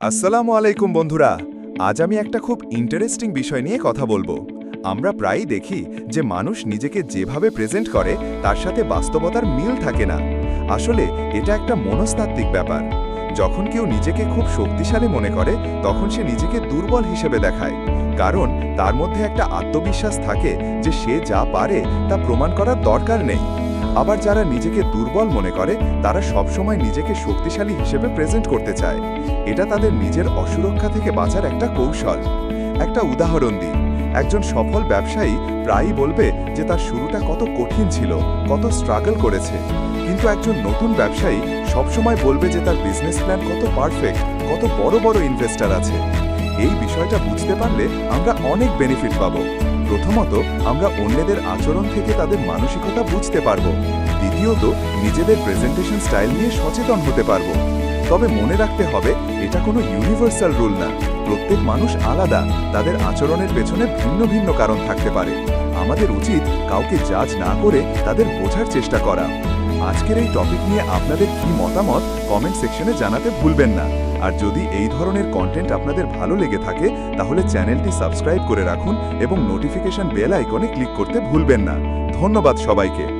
আসসালামু আলাইকুম বন্ধুরা। আজ আমি একটা খুব ইন্টারেস্টিং বিষয় নিয়ে কথা বলব। আমরা প্রায়ই দেখি যে মানুষ নিজেকে যেভাবে প্রেজেন্ট করে, তার সাথে বাস্তবতার মিল থাকে না। আসলে এটা একটা মনস্তাত্ত্বিক ব্যাপার। যখন কেউ নিজেকে খুব শক্তিশালী মনে করে, তখন সে নিজেকে দুর্বল হিসেবে দেখায়। কারণ তার মধ্যে একটা আত্মবিশ্বাস থাকে যে সে যা পারে, তা প্রমাণ করার দরকার নেই। আবার যারা নিজেকে দুর্বল মনে করে, তারা সবসময় নিজেকে শক্তিশালী হিসেবে প্রেজেন্ট করতে চায়। এটা তাদের নিজের অসুরক্ষা থেকে বাঁচার একটা কৌশল। একটা উদাহরণ দিই। একজন সফল ব্যবসায়ী প্রায়ই বলবে যে তার শুরুটা কত কঠিন ছিল, কত স্ট্রাগল করেছে। কিন্তু একজন নতুন ব্যবসায়ী সবসময় বলবে যে তার বিজনেস প্ল্যান কত পারফেক্ট কত বড় বড় ইনভেস্টার আছে। এই বিষয়টা বুঝতে পারলে আমরা অনেক বেনিফিট পাবো। প্রথমত, আমরা অন্যদের আচরণ থেকে তাদের মানসিকতা বুঝতে পারব। দ্বিতীয়ত, নিজেদের প্রেজেন্টেশন স্টাইল নিয়ে সচেতন হতে পারব। তবে মনে রাখতে হবে, এটা কোনো ইউনিভার্সাল রুল না। প্রত্যেক মানুষ আলাদা। তাদের আচরণের পেছনে ভিন্ন ভিন্ন কারণ থাকতে পারে। আমাদের উচিত কাউকে জাজ না করে তাদের বোঝার চেষ্টা করা। আজকের এই টপিক নিয়ে আপনাদের কি মতামত কমেন্ট সেকশনে জানাতে ভুলবেন না। আর যদি এই ধরনের কন্টেন্ট আপনাদের ভালো লেগে থাকে, তাহলে চ্যানেলটি সাবস্ক্রাইব করে রাখুন এবং নোটিফিকেশন বেল আইকনে ক্লিক করতে ভুলবেন না। ধন্যবাদ সবাইকে।